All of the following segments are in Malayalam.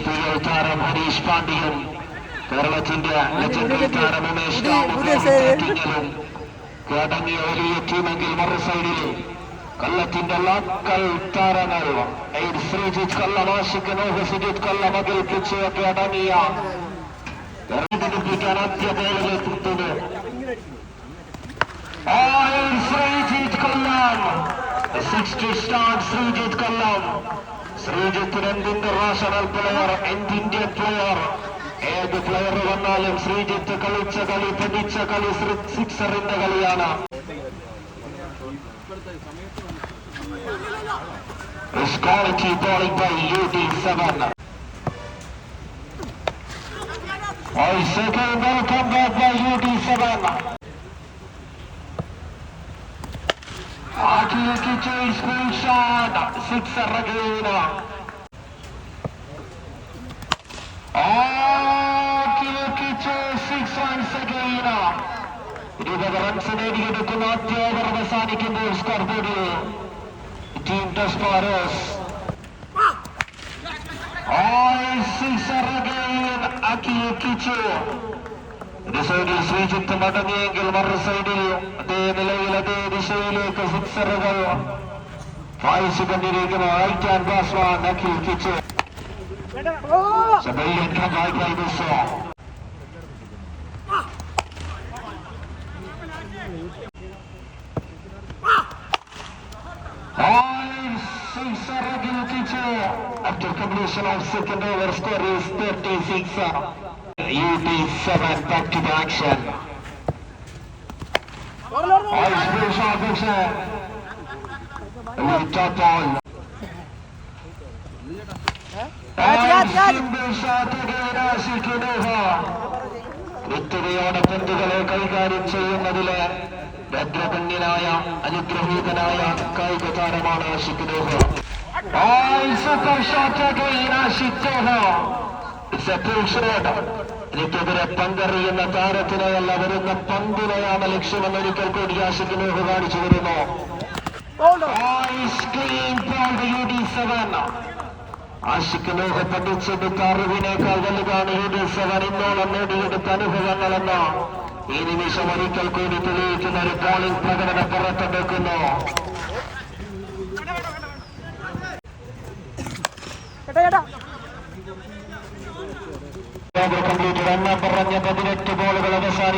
എസ് താരം ഹരീഷ് പാണ്ഡ്യയും കേരളത്തിന്റെ ലെജൻഡറി താരം ഉമേഷ് അടങ്ങിയ വലിയ ടീമെങ്കിൽ മറു സൈഡിൽ കൊല്ലത്തിന്റെ ലോക്കൽ താരങ്ങൾ. എയ്ഡ് ശ്രീജിത്ത് കൊല്ലം ആഷിഖ് നോഹ് സുജിത് കൊല്ലം അഖിൽ കിച്ചയൊക്കെ അടങ്ങിയ എറിഞ്ഞിപ്പിക്കാൻ ആദ്യ ബോളിൽ എത്തുന്നത് ശ്രീജിത്ത് കൊല്ലം സിക്സ്റ്റി സ്റ്റാർ ശ്രീജിത്ത് കൊല്ലം ശ്രീജിത്ത് എന്ത് ഇന്റർനാഷണൽ പ്ലെയർ എന്ത് ഇന്ത്യൻ പ്ലെയർ ഏത് പ്ലെയർ വന്നാലും ശ്രീജിത്ത് കളിച്ച കളി പഠിച്ച കളി സിക്സറിന്റെ കളിയാണ് It's quality bowling by UD7. Oh, second welcome back by UD7. Aki Kichi full shot. Sixer again. Aki Kichi six runs again. ഇരുപത് റൺസ് നേടിയെടുക്കുന്ന ആദ്യ ഓവർ അവസാനിക്കുമ്പോൾ സ്കോർ ബോർഡിൽ ടീം ഡെസ്പാരസ് ഒരു സൈഡിൽ ശ്രീജിത്ത് മടങ്ങിയെങ്കിൽ മറു സൈഡിൽ അതേ നിലയിൽ അതേ ദിശയിലേക്ക് സിക്സറുകൾ വായിച്ചു കണ്ടിരിക്കുന്ന hand batsman Akhil Kich. After completion of second over, score is 36. UT7 back to the action. Fish officer. Top Ashikinoha. കൃത്യതയോടെ പന്തുകളെ കൈകാര്യം ചെയ്യുന്നതിൽ ഭദ്രകണ്യനായ അനുഗ്രഹീതനായ കായിക താരമാണ് Ashiq Doha super shot again Ashiq Doha It's a pull shot. എനിക്കെതിരെ പന്തെറിയുന്ന താരത്തിനെയല്ല വരുന്ന പന്തിനെയാണ് ലക്ഷ്യമെന്ന് ഒരിക്കൽ കൂടി ആഷിഖ് ദോഹ കാണിച്ചു വരുന്നു. ആശിക്ക് ലോഹ പഠിച്ചെടുത്ത അറിവിനേക്കാൾ വലുതാണ് യു ഡി സെവൻ ഇന്നോളം നേടിയെടുത്ത അനുഭവങ്ങളെന്ന് ഈ നിമിഷം ഒരിക്കൽ കൂടി തെളിയിക്കുന്ന ഒരു ബോളിംഗ് പ്രകടനം പുറത്തെടുക്കുന്നു.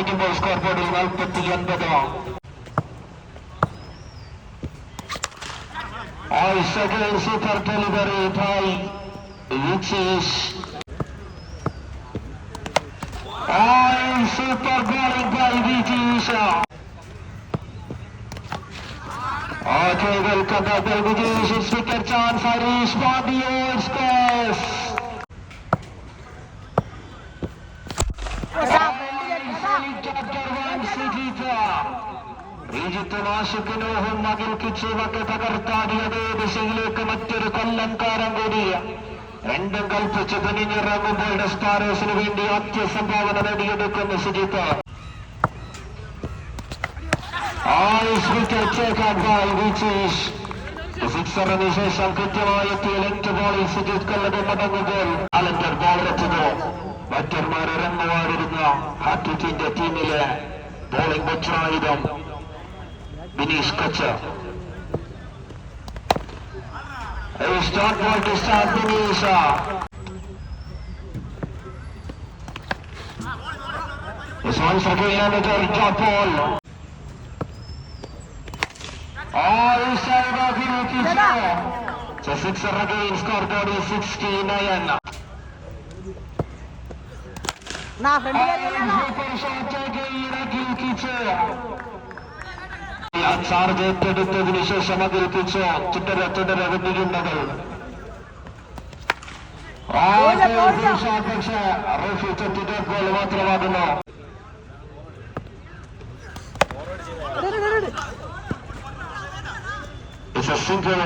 ബോളുകൾ അവസാനിക്കുമ്പോൾ സ്കോർ ബോർഡിൽ നാൽപ്പത്തി ഒൻപത് Ice again super delivery by Vichish. Ice super bowling by Vichish. Okay, നാശിക്കിനോഹും മകിൽ കിച്ചുവൊക്കെ തകർത്താടിയതേ ദിശയിലേക്ക് മറ്റൊരു കൊല്ലംകാരം കൂടിയ രണ്ടും കൽപ്പിച്ച് തുനിഞ്ഞിറങ്ങുമ്പോൾ ഡെസ്പാരോസിന് വേണ്ടി ആദ്യ സംഭാവന നേടിയെടുക്കുന്ന സുജിത്ത്. സിക്സറിന് ശേഷം കൃത്യമായെത്തിയ ലെങ്ത് ബോളിൽ സുജിത് കൊല്ലത് മടങ്ങുമ്പോൾ ബോൾ ബോളെത്തുന്നു ബാറ്റർമാർ ഇറങ്ങുവാനിരുന്ന ഹാറ്റിക്കിന്റെ ടീമിലെ ബോളിംഗ് വജ്രായുധം विनीश कच्चा स्टॉक बॉल के साथ Vinisha This one's for Green Amateur, drop ball. All Sarva Vinukicho. six sixer again, scoreboard is 69. Now, Vinukicho. Kicho. Charge ഏറ്റെടുത്തതിനു ശേഷം അതിൽ പിച്ച് തുടരെ തുടരെ വെടിയുണ്ടകൾ പക്ഷേ റഫി തെറ്റിന്റെ ഗോൾ മാത്രമാകുന്നു. സിംഗിൾ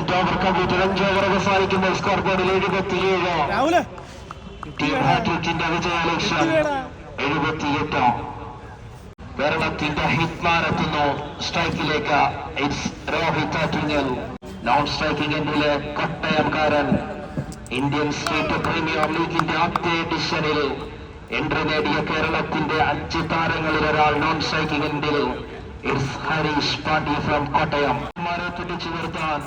ഓവർ കംപ്ലീറ്റ് അഞ്ച് ഓവർ അവസാനിക്കുമ്പോൾ സ്കോർ ബോർഡിൽ എഴുപത്തിയേഴ് ടീം ഹാട്രിക്കിന്റെ വിജയലക്ഷ്യം എഴുപത്തിയെട്ട്. കേരളത്തിന്റെ ഹിറ്റ്മാൻ എത്തുന്നു. സ്ട്രൈക്കിലേക്ക് ഇറ്റ്സ് രോഹിത് നോൺ സ്ട്രൈക്കിംഗ് എൻഡിലെ കോട്ടയംകാരൻ. ഇന്ത്യൻ സ്റ്റേറ്റ് പ്രീമിയർ ലീഗിന്റെ ആദ്യ എഡിഷനിൽ എൻട്രി നേടിയ കേരളത്തിന്റെ അഞ്ച് താരങ്ങളിൽ ഒരാൾ നോൺ സ്ട്രൈക്കിംഗ് എൻഡിൽ. It's Harish Pandya from Kottayam. മാരെ നിർത്താൻ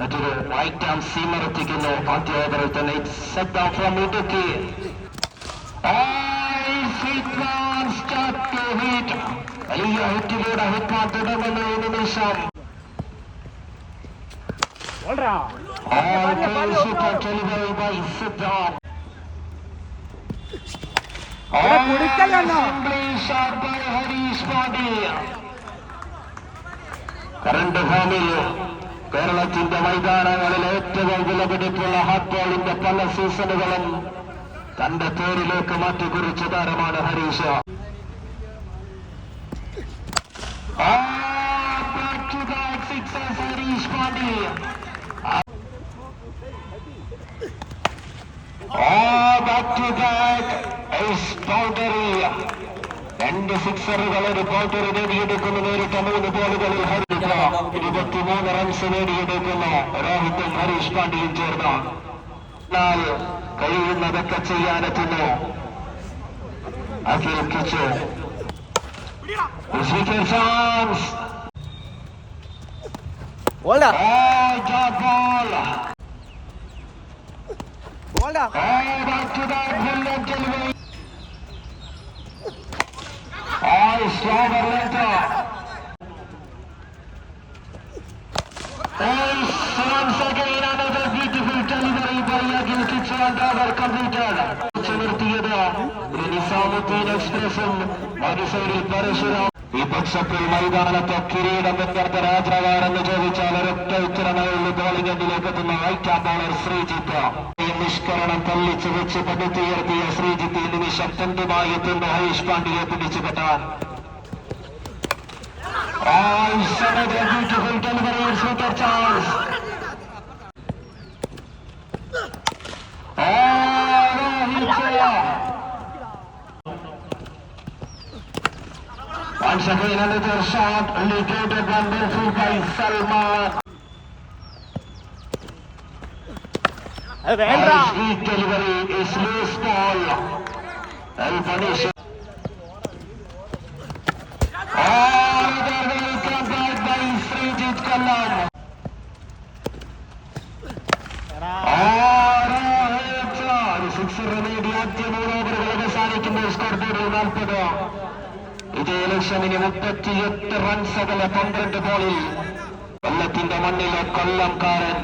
മറ്റൊരു വൈറ്റ് ആം സീമർ എത്തിക്കുന്നു. ആദ്യ ഓവറിൽ തന്നെ it's from Idukki All goals super delivery by Siddharth. All കുടിക്കല്ലെന്നോ? simply shot by Harish Pandya. Current ഫോമിൽ കേരളത്തിന്റെ മൈതാനങ്ങളിൽ ഏറ്റവും വിലപിടിപ്പുള്ള ഹാറ്റ് ബോളിന്റെ പല സീസണുകളും തന്റെ പേരിലേക്ക് മാറ്റി കുറിച്ച താരമാണ് ഹരീഷ്. is boundary. രണ്ട് സിക്സറുകൾ ഒരു ബൗണ്ടറി നേടിയെടുക്കുന്നു. നേരിട്ട മൂന്ന് ബോളുകളിൽ ഹരിത ഇരുപത്തിമൂന്ന് റൺസ് നേടിയെടുക്കുന്ന. രോഹിത്തും ഹരീഷ് പാണ്ഡ്യയും ചേർന്ന് എന്നാൽ കഴിയുന്നതൊക്കെ ചെയ്യാനെത്തുന്നു Akhil Kichu chance ബോൾഡാ Oh, dot ball. ബോൾഡാ Oh, back to that brilliant delivery. Oh, slower later. Oh, once again നിർത്തിയത് നിസാമുദ്ദീൻ എക്സ്പ്രസും മറുസൈഡിൽ പരശുരാം ഈ പക്ഷത്തിൽ മൈതാനത്തെ കിരീടം വെക്കാത്ത രാജാവാരെന്ന് ചോദിച്ചാൽ ഒരൊറ്റ ഉത്തരമേ ഉള്ളൂ ബോളിംഗ് എൻഡിലേക്ക് എത്തുന്ന റൈറ്റ് ആ ബോളർ ശ്രീജിത്ത്. നിഷ്കരണം തള്ളിച്ച് വെച്ച് പടുത്തുയർത്തിയ ശ്രീജിത്ത് ഈ നിമിഷം തന്തുമായി എത്തുന്ന. ഹരീഷ് പാണ്ഡ്യയെ പിടിച്ചു കെട്ടാൻ Oh, it's another beautiful delivery and super chance. Once again, another shot, negated wonderful by Salma. അത് വേണ്ടാ Sweet delivery is loose ball. And punish. Oh, another welcome back by Srijit Kallam. ഒരു സിക്സർ നേടി ആദ്യ മൂന്ന് ഓവറുകൾ അവസാനിക്കുമ്പോൾ സ്കോർ ബോർഡിൽ നാൽപ്പത് ഇതേ ലക്ഷ്യമിന് മുപ്പത്തിയെട്ട് റൺസ് അകലെ പന്ത്രണ്ട് ബോളിൽ കൊല്ലത്തിന്റെ മണ്ണിലെ കൊല്ലംകാരൻ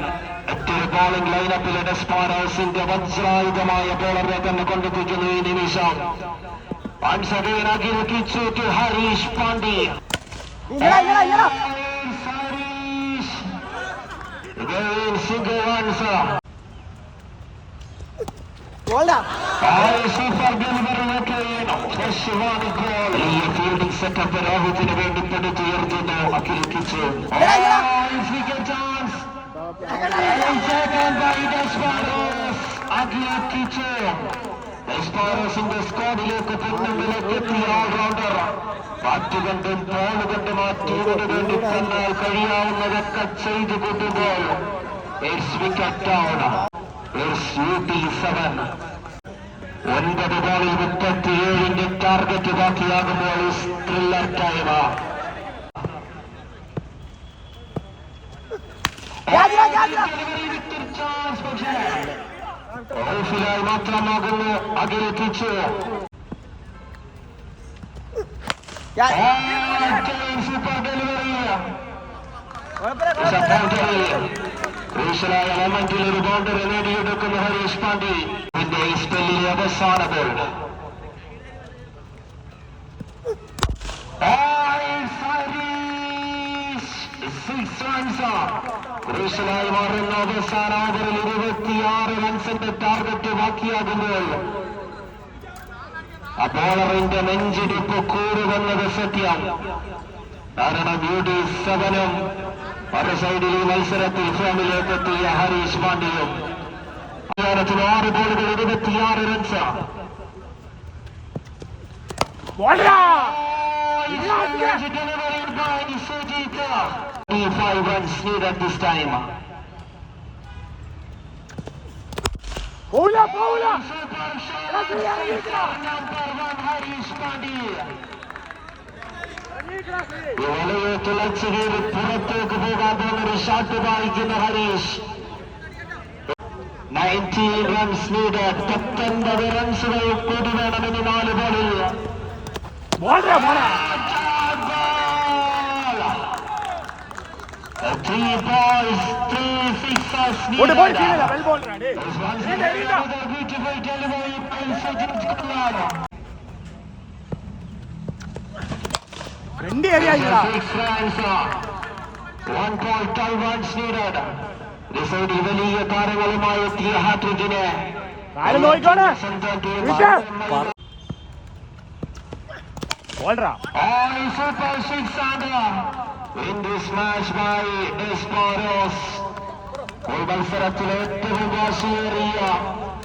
മറ്റൊരു ബോളിംഗ് ലൈനപ്പിലെ ഡെസ്പാരോസിന്റെ വജ്രായുധമായ ബോളറെ തന്നെ കൊണ്ടെത്തിക്കുന്നു ഈ നിമിഷം. Once Harish Akhil Kitsu to Harish Pandey. Oh, fielding setup രോഹിത്തിന് വേണ്ടി പടുത്തുയർത്തുന്നു അഖിൽ കിച്ചു ഡെസ്പാറോസിന്റെ സ്ക്വാഡിലേക്ക് പിന്നിലേക്ക് എത്തിയ ഓൾറൗണ്ടർ പാറ്റുകൊണ്ടും ബോൾ കൊണ്ടും ആ ടീമിന് വേണ്ടി തന്നാൽ കഴിയാവുന്നതൊക്കെ ചെയ്തു കൊണ്ടുപോയി it's wicket down it's U T ഒൻപത് ബോളിൽ മുപ്പത്തിയേഴിന്റെ ടാർഗറ്റ് ബാക്കിയാകുമ്പോൾ ത്രില്ലർ. ഓഫിലായി മാത്രമാകുന്നു കിച്ചു യാ, സൂപ്പർ ഡെലിവറി ഒരു ബൗണ്ടറി നേടിയെടുക്കുന്ന ഹരീഷ് പാണ്ഡ്യ. ഇതിന്റെ ഈ side of it. ക്രൂഷ്യലായി മാറുന്ന അവസാന ഓവറിൽ ഇരുപത്തിയാറ് റൺസിന്റെ ടാർഗറ്റ് ബാക്കിയാകുമ്പോൾ ആ ബോളറിന്റെ നെഞ്ചിടിപ്പ് കൂടുവന്നത് സത്യം കാരണം യു ഡി സെവനും മറു സൈഡിൽ മത്സരത്തിൽ ഫോമിലേക്ക് എത്തിയ ഹരീഷ് പാണ്ഡ്യയും മത്സരത്തിന് ആറ് ബോളുകൾ ഇരുപത്തിയാറ് runs ബോൾഡാ Five runs needed this time. പോവില്ല പോവില്ല Super shot. എടാ, Shri, ഇറങ്ങിയിരിക്കടാ. Number one, Harish Pandey. ഇറങ്ങിയിരിക്കടാ, Shri. ഈ വലയെ തുളച്ചു കയറി പുറത്തേക്ക് പോകാൻ പോകുന്നൊരു ഷോട്ട് വായിക്കുന്ന ഹരീഷ് നയൻറ്റീൻ റൺസ് നീഡഡ് പത്തൊൻപത് റൺസുകൾ കൂടി വേണം ഇനി നാല് ബോളിൽ ബോൾഡറാ മോനെ Three balls, three sixes ഓടി പോയി needed. ശീലല്ല well ബോൾഡറാ day This one's എണീറ്റ, എണീറ്റ. another beautiful delivery by Sajid Kumar. രണ്ട് ഏരിയ ആയിട്ടാ Six runs. One point five runs needed. റിസൈഡിൽ വലിയ താരങ്ങളുമായി എത്തിയ ഹാട്രിക്കിന് മത്സരത്തിലെ ഏറ്റവും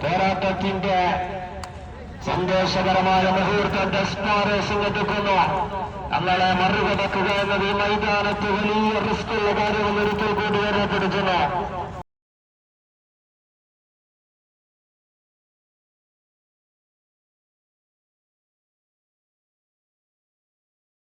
പോരാട്ടത്തിന്റെ സന്തോഷകരമായ മുഹൂർത്തം ഡെസ്പാറോസ് എടുക്കുന്നു തങ്ങളെ മറികടക്കുക എന്നത് ഈ മൈതാനത്ത് വലിയ റിസ്ക് ഉള്ള കാര്യമെന്ന് ഒരിക്കൽ കൂടി ഓർമ്മപ്പെടുത്തുന്നു